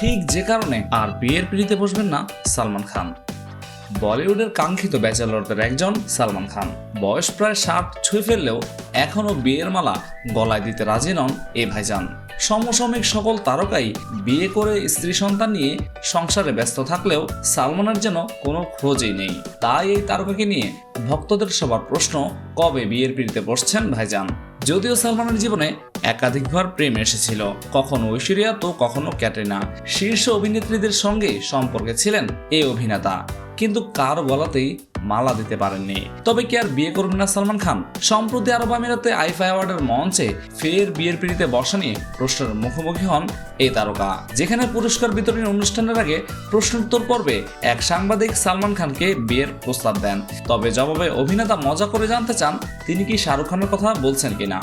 ঠিক যে কারণে আর বিয়ের পিড়িতে বসবেন না সালমান খান। বলিউডের কাঙ্ক্ষিত ব্যাচেলরদের একজন সালমান খান। বয়স প্রায় ষাট, ছুঁয়ে ফেললেও এখনও বিয়ের মালা গলায় দিতে রাজি নন এ ভাইজান। সমসাময়িক সকল তারকাই বিয়ে করে স্ত্রী সন্তান নিয়ে সংসারে ব্যস্ত থাকলেও সালমানের যেন কোনো খোঁজই নেই। তাই এই তারকাকে নিয়ে ভক্তদের সবার প্রশ্ন, কবে বিয়ের পিড়িতে বসছেন ভাইজান? যদিও সালমানের জীবনে একাধিকবার প্রেম এসেছিল, কখনো ঐশ্বরিয়া তো কখনো ক্যাটরিনা। শীর্ষ অভিনেত্রীদের সঙ্গে সম্পর্কে ছিলেন এই অভিনেতা। কিন্তু কার বলাতেই মালা দিতে পারেননি। তবে কি আর বিয়ে করবেন না সালমান খান? সম্প্রতি আরব আমিরাতে আইফা অ্যাওয়ার্ডের মঞ্চে ফের বিয়ের পিড়িতে বসা নিয়ে প্রশ্নের মুখোমুখি হন এই তারকা, যেখানে পুরস্কার বিতরণী অনুষ্ঠানের আগে প্রশ্নোত্তর পর্বে এক সাংবাদিক সালমান খানকে বিয়ের প্রস্তাব দেন। তবে জবাবে অভিনেতা মজা করে জানতে চান, তিনি কি শাহরুখ খানের কথা বলছেন কিনা।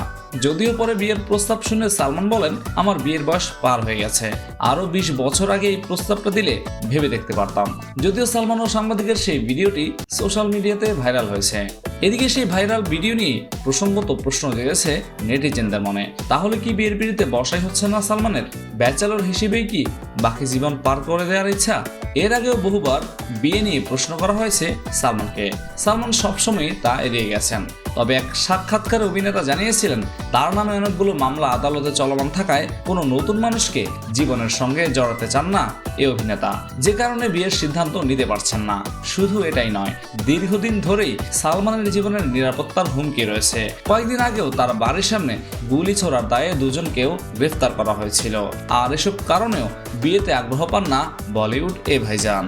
যদিও পরে বিয়ের প্রস্তাব শুনে সালমান বলেন, আমার বিয়ের বয়স পার হয়ে গেছে। আরও বিশ বছর আগে এই প্রস্তাবটা দিলে ভেবে দেখতে পারতাম। যদিও সালমান ও সাংবাদিকের সেই ভিডিওটি সোশ্যাল মিডিয়াতে ভাইরাল হয়েছে। এদিকে সেই ভাইরাল ভিডিও নিয়ে প্রসঙ্গত প্রশ্ন জেগেছে নেটিজেনদের মনে। তাহলে কি বিয়ের পিড়িতে বসাই হচ্ছে না সালমানের? ব্যাচেলর হিসেবেই কি বাকি জীবন পার করে দেওয়ার ইচ্ছা? এর আগেও বহুবার বিয়ে নিয়ে প্রশ্ন করা হয়েছে সালমানকে। সালমান সবসময় তা এড়িয়ে গেছেন। তবে এক সাক্ষাৎকারে অভিনেতা জানিয়েছিলেন, তার নামে অনেকগুলো মামলা আদালতে চলমান থাকায় কোনো নতুন মানুষকে জীবনের সঙ্গে জড়াতে চান না এই অভিনেতা। যে কারণে বিয়ের সিদ্ধান্ত নিতে পারছেন না। শুধু এটাই নয়, দীর্ঘদিন ধরেই সালমানের জীবনের নিরাপত্তার হুমকি রয়েছে। কয়েকদিন আগেও তার বাড়ির সামনে গুলি ছোড়ার দায়ে দুজনকেও গ্রেফতার করা হয়েছিল। আর এসব কারণেও বিয়েতে আগ্রহ পান না বলিউড এ ভাইজান।